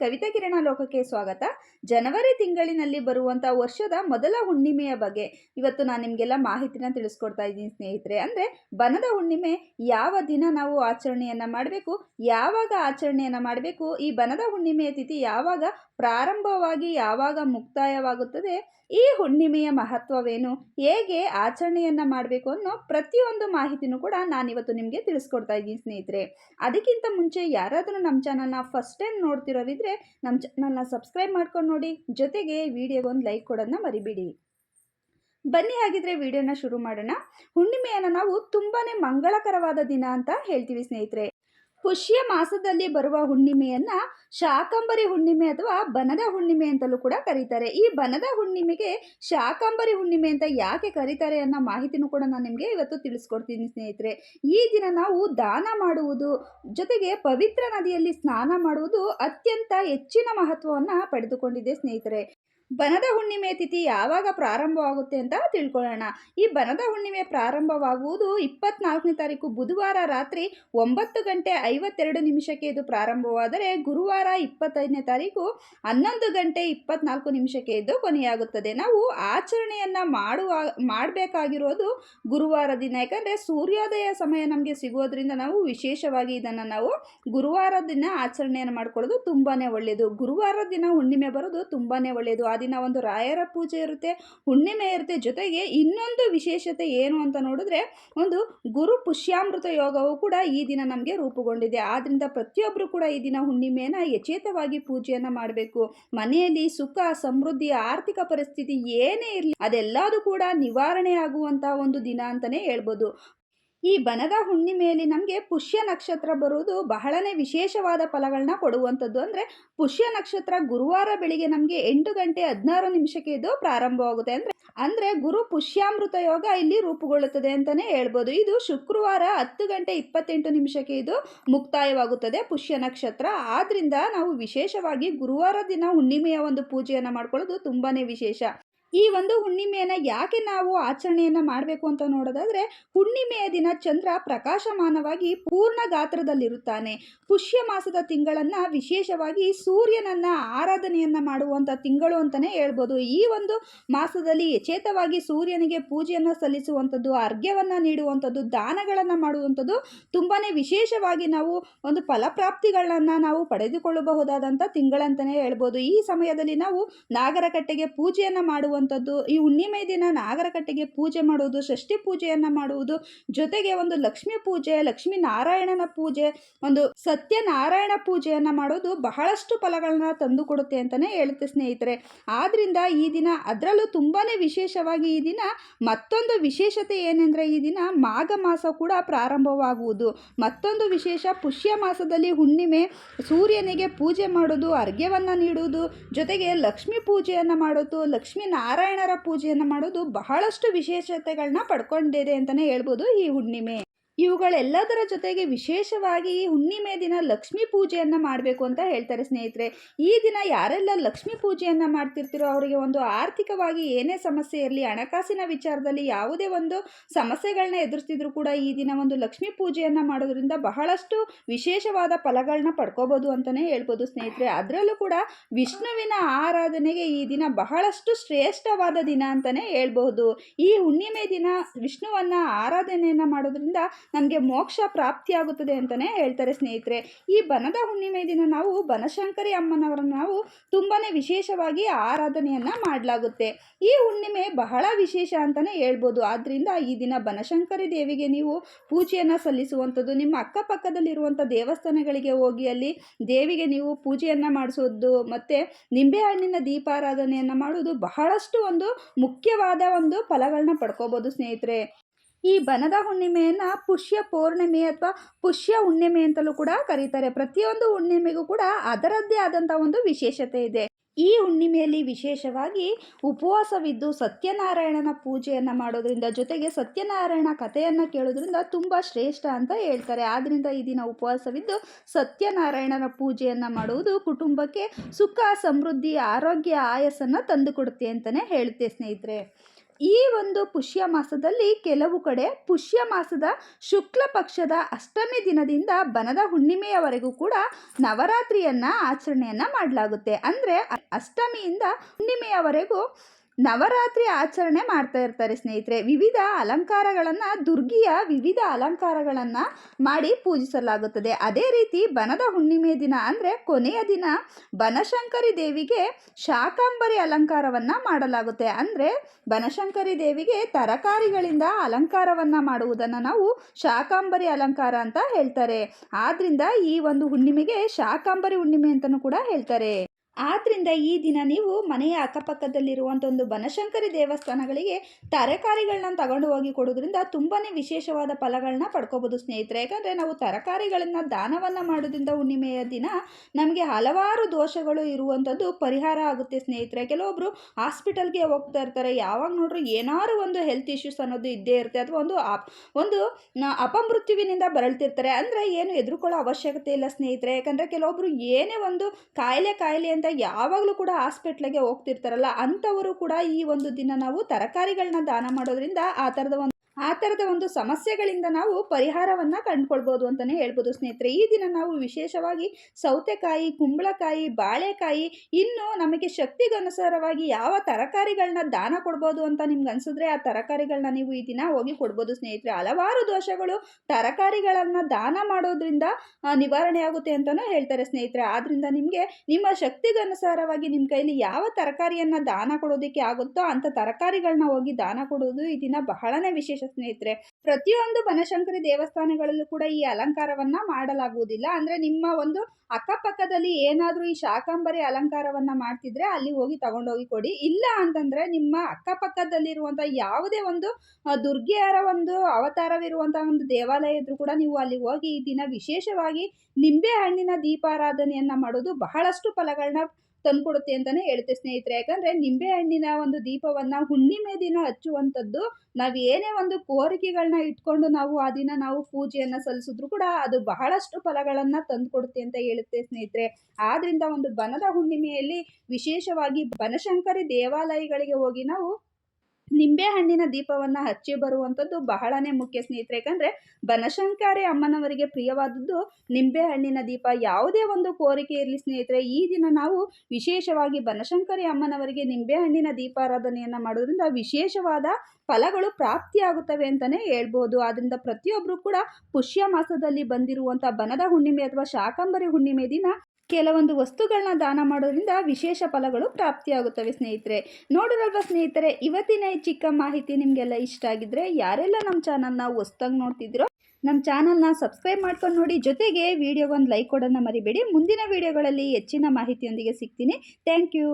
ಕವಿತಾ ಕಿರಣ ಲೋಕಕ್ಕೆ ಸ್ವಾಗತ. ಜನವರಿ ತಿಂಗಳಿನಲ್ಲಿ ಬರುವಂಥ ವರ್ಷದ ಮೊದಲ ಹುಣ್ಣಿಮೆಯ ಬಗ್ಗೆ ಇವತ್ತು ನಾನು ನಿಮಗೆಲ್ಲ ಮಾಹಿತಿನ ತಿಳಿಸ್ಕೊಡ್ತಾ ಇದ್ದೀನಿ ಸ್ನೇಹಿತರೆ. ಅಂದರೆ ಬನದ ಹುಣ್ಣಿಮೆ ಯಾವ ದಿನ ನಾವು ಆಚರಣೆಯನ್ನು ಮಾಡಬೇಕು, ಯಾವಾಗ ಆಚರಣೆಯನ್ನು ಮಾಡಬೇಕು, ಈ ಬನದ ಹುಣ್ಣಿಮೆಯ ತಿಥಿ ಯಾವಾಗ ಪ್ರಾರಂಭವಾಗಿ ಯಾವಾಗ ಮುಕ್ತಾಯವಾಗುತ್ತದೆ, ಈ ಹುಣ್ಣಿಮೆಯ ಮಹತ್ವವೇನು, ಹೇಗೆ ಆಚರಣೆಯನ್ನು ಮಾಡಬೇಕು ಅನ್ನೋ ಪ್ರತಿಯೊಂದು ಮಾಹಿತಿನೂ ಕೂಡ ನಾನಿವತ್ತು ನಿಮಗೆ ತಿಳಿಸ್ಕೊಡ್ತಾ ಇದ್ದೀನಿ ಸ್ನೇಹಿತರೆ. ಅದಕ್ಕಿಂತ ಮುಂಚೆ ಯಾರಾದರೂ ನಮ್ಮ ಚಾನಲ್ನ ಫಸ್ಟ್ ಟೈಮ್ ನೋಡ್ತಿರೋರಿದ್ರೆ ನಮ್ಮ ಚಾನಲ್ನ ಸಬ್ಸ್ಕ್ರೈಬ್ ಮಾಡ್ಕೊಂಡು ನೋಡಿ, ಜೊತೆಗೆ ವಿಡಿಯೋಗೆ ಒಂದು ಲೈಕ್ ಕೊಡೋದನ್ನ ಮರಿಬೇಡಿ. ಬನ್ನಿ ಹಾಗಿದ್ರೆ ವಿಡಿಯೋನ ಶುರು ಮಾಡೋಣ. ಹುಣ್ಣಿಮೆಯನ್ನು ನಾವು ತುಂಬಾ ಮಂಗಳಕರವಾದ ದಿನ ಅಂತ ಹೇಳ್ತೀವಿ ಸ್ನೇಹಿತರೆ. ಪುಷ್ಯ ಮಾಸದಲ್ಲಿ ಬರುವ ಹುಣ್ಣಿಮೆಯನ್ನ ಶಾಕಂಬರಿ ಹುಣ್ಣಿಮೆ ಅಥವಾ ಬನದ ಹುಣ್ಣಿಮೆ ಅಂತಲೂ ಕೂಡ ಕರೀತಾರೆ. ಈ ಬನದ ಹುಣ್ಣಿಮೆಗೆ ಶಾಕಂಬರಿ ಹುಣ್ಣಿಮೆ ಅಂತ ಯಾಕೆ ಕರೀತಾರೆ ಅನ್ನೋ ಮಾಹಿತಿನೂ ಕೂಡ ನಾನು ನಿಮಗೆ ಇವತ್ತು ತಿಳಿಸ್ಕೊಡ್ತೀನಿ ಸ್ನೇಹಿತರೆ. ಈ ದಿನ ನಾವು ದಾನ ಮಾಡುವುದು, ಜೊತೆಗೆ ಪವಿತ್ರ ನದಿಯಲ್ಲಿ ಸ್ನಾನ ಮಾಡುವುದು ಅತ್ಯಂತ ಹೆಚ್ಚಿನ ಮಹತ್ವವನ್ನು ಪಡೆದುಕೊಂಡಿದೆ ಸ್ನೇಹಿತರೆ. ಬನದ ಹುಣ್ಣಿಮೆ ತಿಥಿ ಯಾವಾಗ ಪ್ರಾರಂಭವಾಗುತ್ತೆ ಅಂತ ತಿಳ್ಕೊಳ್ಳೋಣ. ಈ ಬನದ ಹುಣ್ಣಿಮೆ ಪ್ರಾರಂಭವಾಗುವುದು ಇಪ್ಪತ್ನಾಲ್ಕನೇ ತಾರೀಕು ಬುಧವಾರ ರಾತ್ರಿ ಒಂಬತ್ತು ಗಂಟೆ ಐವತ್ತೆರಡು ನಿಮಿಷಕ್ಕೆ ಇದು ಪ್ರಾರಂಭವಾದರೆ ಗುರುವಾರ ಇಪ್ಪತ್ತೈದನೇ ತಾರೀಕು ಹನ್ನೊಂದು ಗಂಟೆ ಇಪ್ಪತ್ನಾಲ್ಕು ನಿಮಿಷಕ್ಕೆ ಇದು ಕೊನೆಯಾಗುತ್ತದೆ. ನಾವು ಆಚರಣೆಯನ್ನು ಮಾಡುವ, ಮಾಡಬೇಕಾಗಿರೋದು ಗುರುವಾರ ದಿನ. ಯಾಕಂದರೆ ಸೂರ್ಯೋದಯ ಸಮಯ ನಮಗೆ ಸಿಗೋದ್ರಿಂದ ನಾವು ವಿಶೇಷವಾಗಿ ಇದನ್ನು ನಾವು ಗುರುವಾರ ದಿನ ಆಚರಣೆಯನ್ನು ಮಾಡ್ಕೊಳ್ಳೋದು ತುಂಬಾ ಒಳ್ಳೆಯದು ಗುರುವಾರ ದಿನ ಹುಣ್ಣಿಮೆ ಬರೋದು ತುಂಬಾ ಒಳ್ಳೆಯದು ದಿನ ಒಂದು ರಾಯರ ಪೂಜೆ ಇರುತ್ತೆ, ಹುಣ್ಣಿಮೆ ಇರುತ್ತೆ. ಜೊತೆಗೆ ಇನ್ನೊಂದು ವಿಶೇಷತೆ ಏನು ಅಂತ ನೋಡಿದ್ರೆ, ಒಂದು ಗುರು ಪುಷ್ಯಾಮೃತ ಯೋಗವು ಕೂಡ ಈ ದಿನ ನಮಗೆ ರೂಪುಗೊಂಡಿದೆ. ಆದ್ದರಿಂದ ಪ್ರತಿಯೊಬ್ಬರು ಕೂಡ ಈ ದಿನ ಹುಣ್ಣಿಮೆಯನ್ನು ಯಚೇತವಾಗಿ ಪೂಜೆಯನ್ನು ಮಾಡಬೇಕು. ಮನೆಯಲ್ಲಿ ಸುಖ, ಸಮೃದ್ಧಿ, ಆರ್ಥಿಕ ಪರಿಸ್ಥಿತಿ ಏನೇ ಇರಲಿ, ಅದೆಲ್ಲದೂ ಕೂಡ ನಿವಾರಣೆ ಆಗುವಂತಹ ಒಂದು ದಿನ ಅಂತಲೇ ಹೇಳ್ಬೋದು. ಈ ಬನದ ಹುಣ್ಣಿಮೆಯಲ್ಲಿ ನಮಗೆ ಪುಷ್ಯ ನಕ್ಷತ್ರ ಬರುವುದು ಬಹಳನೇ ವಿಶೇಷವಾದ ಫಲಗಳನ್ನ ಕೊಡುವಂಥದ್ದು. ಅಂದರೆ ಪುಷ್ಯ ನಕ್ಷತ್ರ ಗುರುವಾರ ಬೆಳಿಗ್ಗೆ ನಮಗೆ ಎಂಟು ಗಂಟೆ ಹದಿನಾರು ನಿಮಿಷಕ್ಕೆ ಇದು ಪ್ರಾರಂಭವಾಗುತ್ತೆ. ಅಂದರೆ ಅಂದರೆ ಗುರು ಪುಷ್ಯಾಮೃತ ಯೋಗ ಇಲ್ಲಿ ರೂಪುಗೊಳ್ಳುತ್ತದೆ ಅಂತಲೇ ಹೇಳ್ಬೋದು. ಇದು ಶುಕ್ರವಾರ ಹತ್ತು ಗಂಟೆ ಇಪ್ಪತ್ತೆಂಟು ನಿಮಿಷಕ್ಕೆ ಇದು ಮುಕ್ತಾಯವಾಗುತ್ತದೆ ಪುಷ್ಯ ನಕ್ಷತ್ರ. ಆದ್ದರಿಂದ ನಾವು ವಿಶೇಷವಾಗಿ ಗುರುವಾರ ದಿನ ಹುಣ್ಣಿಮೆಯ ಒಂದು ಪೂಜೆಯನ್ನು ಮಾಡ್ಕೊಳ್ಳೋದು ತುಂಬಾ ವಿಶೇಷ. ಈ ಒಂದು ಹುಣ್ಣಿಮೆಯನ್ನು ಯಾಕೆ ನಾವು ಆಚರಣೆಯನ್ನು ಮಾಡಬೇಕು ಅಂತ ನೋಡೋದಾದರೆ, ಹುಣ್ಣಿಮೆಯ ದಿನ ಚಂದ್ರ ಪ್ರಕಾಶಮಾನವಾಗಿ ಪೂರ್ಣ ಗಾತ್ರದಲ್ಲಿರುತ್ತಾನೆ. ಪುಷ್ಯ ಮಾಸದ ತಿಂಗಳನ್ನು ವಿಶೇಷವಾಗಿ ಸೂರ್ಯನನ್ನು ಆರಾಧನೆಯನ್ನು ಮಾಡುವಂಥ ತಿಂಗಳು ಅಂತಲೇ ಹೇಳ್ಬೋದು. ಈ ಒಂದು ಮಾಸದಲ್ಲಿ ಯಚೇತವಾಗಿ ಸೂರ್ಯನಿಗೆ ಪೂಜೆಯನ್ನು ಸಲ್ಲಿಸುವಂಥದ್ದು, ಅರ್ಘ್ಯವನ್ನು ನೀಡುವಂಥದ್ದು, ದಾನಗಳನ್ನು ಮಾಡುವಂಥದ್ದು ತುಂಬಾ ವಿಶೇಷವಾಗಿ ನಾವು ಒಂದು ಫಲಪ್ರಾಪ್ತಿಗಳನ್ನು ನಾವು ಪಡೆದುಕೊಳ್ಳಬಹುದಾದಂಥ ತಿಂಗಳಂತಲೇ ಹೇಳ್ಬೋದು. ಈ ಸಮಯದಲ್ಲಿ ನಾವು ನಾಗರಕಟ್ಟೆಗೆ ಪೂಜೆಯನ್ನು ಮಾಡುವಂಥದ್ದು. ಈ ಹುಣ್ಣಿಮೆ ದಿನ ನಾಗರಕಟ್ಟೆಗೆ ಪೂಜೆ ಮಾಡುವುದು ಷಷ್ಠಿ ಪೂಜೆಯನ್ನು ಮಾಡುವುದು, ಜೊತೆಗೆ ಒಂದು ಲಕ್ಷ್ಮೀ ಪೂಜೆ, ಲಕ್ಷ್ಮೀ ನಾರಾಯಣನ ಪೂಜೆ, ಒಂದು ಸತ್ಯನಾರಾಯಣ ಪೂಜೆಯನ್ನು ಮಾಡೋದು ಬಹಳಷ್ಟು ಫಲಗಳನ್ನ ತಂದು ಕೊಡುತ್ತೆ ಅಂತಲೇ ಹೇಳುತ್ತೆ ಸ್ನೇಹಿತರೆ. ಆದ್ದರಿಂದ ಈ ದಿನ ಅದರಲ್ಲೂ ತುಂಬಾ ವಿಶೇಷವಾಗಿ ಈ ದಿನ ಮತ್ತೊಂದು ವಿಶೇಷತೆ ಏನೆಂದರೆ ಈ ದಿನ ಮಾಘ ಮಾಸ ಕೂಡ ಪ್ರಾರಂಭವಾಗುವುದು. ಮತ್ತೊಂದು ವಿಶೇಷ ಪುಷ್ಯ ಮಾಸದಲ್ಲಿ ಹುಣ್ಣಿಮೆ ಸೂರ್ಯನಿಗೆ ಪೂಜೆ ಮಾಡೋದು, ಅರ್ಘ್ಯವನ್ನು ನೀಡುವುದು, ಜೊತೆಗೆ ಲಕ್ಷ್ಮೀ ಪೂಜೆಯನ್ನು ಮಾಡೋದು, ಲಕ್ಷ್ಮೀ ನಾರಾಯಣರ ಪೂಜೆಯನ್ನು ಮಾಡೋದು ಬಹಳಷ್ಟು ವಿಶೇಷತೆಗಳನ್ನ ಪಡ್ಕೊಂಡಿದೆ ಅಂತಲೇ ಹೇಳ್ಬೋದು ಈ ಹುಣ್ಣಿಮೆ. ಇವುಗಳೆಲ್ಲದರ ಜೊತೆಗೆ ವಿಶೇಷವಾಗಿ ಹುಣ್ಣಿಮೆ ದಿನ ಲಕ್ಷ್ಮೀ ಪೂಜೆಯನ್ನು ಮಾಡಬೇಕು ಅಂತ ಹೇಳ್ತಾರೆ ಸ್ನೇಹಿತರೆ. ಈ ದಿನ ಯಾರೆಲ್ಲ ಲಕ್ಷ್ಮೀ ಪೂಜೆಯನ್ನು ಮಾಡ್ತಿರ್ತೀರೋ ಅವರಿಗೆ ಒಂದು ಆರ್ಥಿಕವಾಗಿ ಏನೇ ಸಮಸ್ಯೆ ಇರಲಿ, ಹಣಕಾಸಿನ ವಿಚಾರದಲ್ಲಿ ಯಾವುದೇ ಒಂದು ಸಮಸ್ಯೆಗಳನ್ನ ಎದುರಿಸ್ತಿದ್ರು ಕೂಡ ಈ ದಿನ ಒಂದು ಲಕ್ಷ್ಮೀ ಪೂಜೆಯನ್ನು ಮಾಡೋದ್ರಿಂದ ಬಹಳಷ್ಟು ವಿಶೇಷವಾದ ಫಲಗಳನ್ನ ಪಡ್ಕೋಬೋದು ಅಂತಲೇ ಹೇಳ್ಬೋದು ಸ್ನೇಹಿತರೆ. ಅದರಲ್ಲೂ ಕೂಡ ವಿಷ್ಣುವಿನ ಆರಾಧನೆಗೆ ಈ ದಿನ ಬಹಳಷ್ಟು ಶ್ರೇಷ್ಠವಾದ ದಿನ ಅಂತಲೇ ಹೇಳ್ಬಹುದು. ಈ ಹುಣ್ಣಿಮೆ ದಿನ ವಿಷ್ಣುವನ್ನು ಆರಾಧನೆಯನ್ನು ಮಾಡೋದ್ರಿಂದ ನಮಗೆ ಮೋಕ್ಷ ಪ್ರಾಪ್ತಿಯಾಗುತ್ತದೆ ಅಂತಲೇ ಹೇಳ್ತಾರೆ ಸ್ನೇಹಿತರೆ. ಈ ಬನದ ಹುಣ್ಣಿಮೆ ದಿನ ನಾವು ಬನಶಂಕರಿ ಅಮ್ಮನವರನ್ನು ನಾವು ತುಂಬಾ ವಿಶೇಷವಾಗಿ ಆರಾಧನೆಯನ್ನು ಮಾಡಲಾಗುತ್ತೆ. ಈ ಹುಣ್ಣಿಮೆ ಬಹಳ ವಿಶೇಷ ಅಂತಲೇ ಹೇಳ್ಬೋದು. ಆದ್ದರಿಂದ ಈ ದಿನ ಬನಶಂಕರಿ ದೇವಿಗೆ ನೀವು ಪೂಜೆಯನ್ನು ಸಲ್ಲಿಸುವಂಥದ್ದು, ನಿಮ್ಮ ಅಕ್ಕಪಕ್ಕದಲ್ಲಿರುವಂಥ ದೇವಸ್ಥಾನಗಳಿಗೆ ಹೋಗಿ ಅಲ್ಲಿ ದೇವಿಗೆ ನೀವು ಪೂಜೆಯನ್ನು ಮಾಡಿಸೋದು, ಮತ್ತು ನಿಂಬೆಹಣ್ಣಿನ ದೀಪಾರಾಧನೆಯನ್ನು ಮಾಡೋದು ಬಹಳಷ್ಟು ಒಂದು ಮುಖ್ಯವಾದ ಒಂದು ಫಲಗಳನ್ನ ಪಡ್ಕೋಬೋದು ಸ್ನೇಹಿತರೆ. ಈ ಬನದ ಹುಣ್ಣಿಮೆಯನ್ನು ಪುಷ್ಯ ಪೌರ್ಣಿಮೆ ಅಥವಾ ಪುಷ್ಯ ಹುಣ್ಣಿಮೆ ಅಂತಲೂ ಕೂಡ ಕರೀತಾರೆ. ಪ್ರತಿಯೊಂದು ಹುಣ್ಣಿಮೆಗೂ ಕೂಡ ಅದರದ್ದೇ ಆದಂಥ ಒಂದು ವಿಶೇಷತೆ ಇದೆ. ಈ ಹುಣ್ಣಿಮೆಯಲ್ಲಿ ವಿಶೇಷವಾಗಿ ಉಪವಾಸವಿದ್ದು ಸತ್ಯನಾರಾಯಣನ ಪೂಜೆಯನ್ನು ಮಾಡೋದ್ರಿಂದ ಜೊತೆಗೆ ಸತ್ಯನಾರಾಯಣ ಕಥೆಯನ್ನು ಕೇಳೋದ್ರಿಂದ ತುಂಬ ಶ್ರೇಷ್ಠ ಅಂತ ಹೇಳ್ತಾರೆ. ಆದ್ದರಿಂದ ಈ ದಿನ ಉಪವಾಸವಿದ್ದು ಸತ್ಯನಾರಾಯಣನ ಪೂಜೆಯನ್ನು ಮಾಡುವುದು ಕುಟುಂಬಕ್ಕೆ ಸುಖ, ಸಮೃದ್ಧಿ, ಆರೋಗ್ಯ, ಆಯಸ್ಸನ್ನು ತಂದುಕೊಡುತ್ತೆ ಅಂತಲೇ ಹೇಳುತ್ತೆ ಸ್ನೇಹಿತರೆ. ಈ ಒಂದು ಪುಷ್ಯ ಮಾಸದಲ್ಲಿ ಕೆಲವು ಕಡೆ ಪುಷ್ಯ ಮಾಸದ ಶುಕ್ಲ ಪಕ್ಷದ ಅಷ್ಟಮಿ ದಿನದಿಂದ ಬನದ ಹುಣ್ಣಿಮೆಯವರೆಗೂ ಕೂಡ ನವರಾತ್ರಿಯನ್ನು ಆಚರಣೆಯನ್ನು ಮಾಡಲಾಗುತ್ತೆ. ಅಂದರೆ ಅಷ್ಟಮಿಯಿಂದ ಹುಣ್ಣಿಮೆಯವರೆಗೂ ನವರಾತ್ರಿ ಆಚರಣೆ ಮಾಡ್ತಾ ಇರ್ತಾರೆ ಸ್ನೇಹಿತರೆ. ವಿವಿಧ ಅಲಂಕಾರಗಳನ್ನು, ದುರ್ಗಿಯ ವಿವಿಧ ಅಲಂಕಾರಗಳನ್ನು ಮಾಡಿ ಪೂಜಿಸಲಾಗುತ್ತದೆ. ಅದೇ ರೀತಿ ಬನದ ಹುಣ್ಣಿಮೆ ದಿನ ಅಂದರೆ ಕೊನೆಯ ದಿನ ಬನಶಂಕರಿ ದೇವಿಗೆ ಶಾಕಾಂಬರಿ ಅಲಂಕಾರವನ್ನು ಮಾಡಲಾಗುತ್ತೆ. ಅಂದರೆ ಬನಶಂಕರಿ ದೇವಿಗೆ ತರಕಾರಿಗಳಿಂದ ಅಲಂಕಾರವನ್ನು ಮಾಡುವುದನ್ನು ನಾವು ಶಾಕಾಂಬರಿ ಅಲಂಕಾರ ಅಂತ ಹೇಳ್ತಾರೆ. ಆದ್ದರಿಂದ ಈ ಒಂದು ಹುಣ್ಣಿಮೆಗೆ ಶಾಕಾಂಬರಿ ಹುಣ್ಣಿಮೆ ಅಂತಲೂ ಕೂಡ ಹೇಳ್ತಾರೆ. ಆದ್ದರಿಂದ ಈ ದಿನ ನೀವು ಮನೆಯ ಅಕ್ಕಪಕ್ಕದಲ್ಲಿರುವಂಥ ಒಂದು ಬನಶಂಕರಿ ದೇವಸ್ಥಾನಗಳಿಗೆ ತರಕಾರಿಗಳನ್ನ ತಗೊಂಡು ಹೋಗಿ ಕೊಡೋದ್ರಿಂದ ತುಂಬಾ ವಿಶೇಷವಾದ ಫಲಗಳನ್ನ ಪಡ್ಕೋಬೋದು ಸ್ನೇಹಿತರೆ. ಯಾಕಂದರೆ ನಾವು ತರಕಾರಿಗಳನ್ನು ದಾನವನ್ನು ಮಾಡೋದ್ರಿಂದ ಹುಣ್ಣಿಮೆಯ ದಿನ ನಮಗೆ ಹಲವಾರು ದೋಷಗಳು ಇರುವಂಥದ್ದು ಪರಿಹಾರ ಆಗುತ್ತೆ ಸ್ನೇಹಿತರೆ. ಕೆಲವೊಬ್ಬರು ಹಾಸ್ಪಿಟಲ್ಗೆ ಹೋಗ್ತಾ ಇರ್ತಾರೆ. ಯಾವಾಗ ನೋಡ್ರು ಏನಾದ್ರು ಒಂದು ಹೆಲ್ತ್ ಇಶ್ಯೂಸ್ ಅನ್ನೋದು ಇದ್ದೇ ಇರುತ್ತೆ. ಅಥವಾ ಒಂದು ಒಂದು ಅಪಮೃತ್ಯುವಿನಿಂದ ಬರಳ್ತಿರ್ತಾರೆ ಅಂದರೆ ಏನು ಎದುರುಕೊಳ್ಳೋ ಅವಶ್ಯಕತೆ ಇಲ್ಲ ಸ್ನೇಹಿತರೆ. ಯಾಕಂದರೆ ಕೆಲವೊಬ್ಬರು ಏನೇ ಒಂದು ಕಾಯಿಲೆ ಕಾಯಿಲೆ ಅಂತ ಯಾವಾಗಲೂ ಕೂಡ ಹಾಸ್ಪಿಟ್ಲಿಗೆ ಹೋಗ್ತಿರ್ತಾರಲ್ಲ, ಅಂಥವರು ಕೂಡ ಈ ಒಂದು ದಿನ ನಾವು ತರಕಾರಿಗಳನ್ನ ದಾನ ಮಾಡೋದ್ರಿಂದ ಆ ಥರದ ಒಂದು ಆ ಥರದ ಒಂದು ಸಮಸ್ಯೆಗಳಿಂದ ನಾವು ಪರಿಹಾರವನ್ನು ಕಂಡುಕೊಳ್ಬೋದು ಅಂತಲೇ ಹೇಳ್ಬೋದು ಸ್ನೇಹಿತರೆ. ಈ ದಿನ ನಾವು ವಿಶೇಷವಾಗಿ ಸೌತೆಕಾಯಿ, ಕುಂಬಳಕಾಯಿ, ಬಾಳೆಕಾಯಿ ಇನ್ನು ನಮಗೆ ಶಕ್ತಿಗನುಸಾರವಾಗಿ ಯಾವ ತರಕಾರಿಗಳನ್ನ ದಾನ ಕೊಡ್ಬೋದು ಅಂತ ನಿಮ್ಗೆ ಅನಿಸಿದ್ರೆ ಆ ತರಕಾರಿಗಳನ್ನ ನೀವು ಈ ದಿನ ಹೋಗಿ ಕೊಡ್ಬೋದು ಸ್ನೇಹಿತರೆ. ಹಲವಾರು ದೋಷಗಳು ತರಕಾರಿಗಳನ್ನು ದಾನ ಮಾಡೋದ್ರಿಂದ ನಿವಾರಣೆ ಆಗುತ್ತೆ ಅಂತಲೂ ಹೇಳ್ತಾರೆ ಸ್ನೇಹಿತರೆ. ಆದ್ದರಿಂದ ನಿಮಗೆ ನಿಮ್ಮ ಶಕ್ತಿಗನುಸಾರವಾಗಿ ನಿಮ್ಮ ಕೈಯಲ್ಲಿ ಯಾವ ತರಕಾರಿಯನ್ನು ದಾನ ಕೊಡೋದಕ್ಕೆ ಆಗುತ್ತೋ ಅಂಥ ತರಕಾರಿಗಳನ್ನ ಹೋಗಿ ದಾನ ಕೊಡೋದು ಈ ದಿನ ಬಹಳನೇ ವಿಶೇಷ ಸ್ನೇಹಿತರೆ, ಪ್ರತಿಯೊಂದು ಬನಶಂಕರಿ ದೇವಸ್ಥಾನಗಳಲ್ಲೂ ಕೂಡ ಈ ಅಲಂಕಾರವನ್ನ ಮಾಡಲಾಗುವುದಿಲ್ಲ. ಅಂದ್ರೆ ನಿಮ್ಮ ಒಂದು ಅಕ್ಕಪಕ್ಕದಲ್ಲಿ ಏನಾದರೂ ಈ ಶಾಕಾಂಬರಿ ಅಲಂಕಾರವನ್ನ ಮಾಡ್ತಿದ್ರೆ ಅಲ್ಲಿ ಹೋಗಿ ತಗೊಂಡೋಗಿ ಕೊಡಿ. ಇಲ್ಲ ಅಂತಂದ್ರೆ ನಿಮ್ಮ ಅಕ್ಕಪಕ್ಕದಲ್ಲಿರುವಂಥ ಯಾವುದೇ ಒಂದು ದುರ್ಗೆಯರ ಒಂದು ಅವತಾರವಿರುವಂಥ ಒಂದು ದೇವಾಲಯ ಇದ್ರೂ ಕೂಡ ನೀವು ಅಲ್ಲಿ ಹೋಗಿ ಈ ದಿನ ವಿಶೇಷವಾಗಿ ನಿಂಬೆ ಹಣ್ಣಿನ ದೀಪಾರಾಧನೆಯನ್ನ ಮಾಡೋದು ಬಹಳಷ್ಟು ಫಲಗಳನ್ನ ತಂದ್ಕೊಡುತ್ತೆ ಅಂತಾನೆ ಹೇಳುತ್ತೆ ಸ್ನೇಹಿತರೆ. ಯಾಕಂದ್ರೆ ನಿಂಬೆ ಹಣ್ಣಿನ ಒಂದು ದೀಪವನ್ನ ಹುಣ್ಣಿಮೆ ದಿನ ಹಚ್ಚುವಂಥದ್ದು ನಾವು ಏನೇ ಒಂದು ಕೋರಿಕೆಗಳನ್ನ ಇಟ್ಕೊಂಡು ನಾವು ಆ ದಿನ ನಾವು ಪೂಜೆಯನ್ನ ಸಲ್ಲಿಸಿದ್ರು ಕೂಡ ಅದು ಬಹಳಷ್ಟು ಫಲಗಳನ್ನ ತಂದ್ಕೊಡುತ್ತೆ ಅಂತ ಹೇಳುತ್ತೆ ಸ್ನೇಹಿತರೆ. ಆದ್ರಿಂದ ಒಂದು ಬನದ ಹುಣ್ಣಿಮೆಯಲ್ಲಿ ವಿಶೇಷವಾಗಿ ಬನಶಂಕರಿ ದೇವಾಲಯಗಳಿಗೆ ಹೋಗಿ ನಾವು ನಿಂಬೆ ಹಣ್ಣಿನ ದೀಪವನ್ನು ಹಚ್ಚಿ ಬರುವಂಥದ್ದು ಬಹಳನೇ ಮುಖ್ಯ ಸ್ನೇಹಿತರೆ. ಯಾಕಂದರೆ ಬನಶಂಕರಿ ಅಮ್ಮನವರಿಗೆ ಪ್ರಿಯವಾದದ್ದು ನಿಂಬೆ ಹಣ್ಣಿನ ದೀಪ. ಯಾವುದೇ ಒಂದು ಕೋರಿಕೆ ಇರಲಿ ಸ್ನೇಹಿತರೆ, ಈ ದಿನ ನಾವು ವಿಶೇಷವಾಗಿ ಬನಶಂಕರಿ ಅಮ್ಮನವರಿಗೆ ನಿಂಬೆ ಹಣ್ಣಿನ ದೀಪಾರಾಧನೆಯನ್ನು ಮಾಡೋದ್ರಿಂದ ವಿಶೇಷವಾದ ಫಲಗಳು ಪ್ರಾಪ್ತಿಯಾಗುತ್ತವೆ ಅಂತಲೇ ಹೇಳ್ಬೋದು. ಆದ್ದರಿಂದ ಪ್ರತಿಯೊಬ್ಬರು ಕೂಡ ಪುಷ್ಯ ಮಾಸದಲ್ಲಿ ಬಂದಿರುವಂಥ ಬನದ ಹುಣ್ಣಿಮೆ ಅಥವಾ ಶಾಕಂಬರಿ ಹುಣ್ಣಿಮೆ ದಿನ ಕೆಲವೊಂದು ವಸ್ತುಗಳನ್ನ ದಾನ ಮಾಡೋದ್ರಿಂದ ವಿಶೇಷ ಫಲಗಳು ಪ್ರಾಪ್ತಿಯಾಗುತ್ತವೆ ಸ್ನೇಹಿತರೆ. ನೋಡಿರಲ್ವ ಸ್ನೇಹಿತರೆ, ಇವತ್ತಿನ ಈ ಚಿಕ್ಕ ಮಾಹಿತಿ ನಿಮಗೆಲ್ಲ ಇಷ್ಟ ಆಗಿದ್ರೆ ಯಾರೆಲ್ಲ ನಮ್ಮ ಚಾನಲ್ನ ಹೊಸ್ದಾಗಿ ನೋಡ್ತಿದ್ರೋ ನಮ್ಮ ಚಾನಲ್ನ ಸಬ್ಸ್ಕ್ರೈಬ್ ಮಾಡ್ಕೊಂಡು ನೋಡಿ. ಜೊತೆಗೆ ವಿಡಿಯೋ ಒಂದು ಲೈಕ್ ಕೊಡೋದನ್ನ ಮರಿಬೇಡಿ. ಮುಂದಿನ ವಿಡಿಯೋಗಳಲ್ಲಿ ಹೆಚ್ಚಿನ ಮಾಹಿತಿಯೊಂದಿಗೆ ಸಿಗ್ತೀನಿ. Thank you.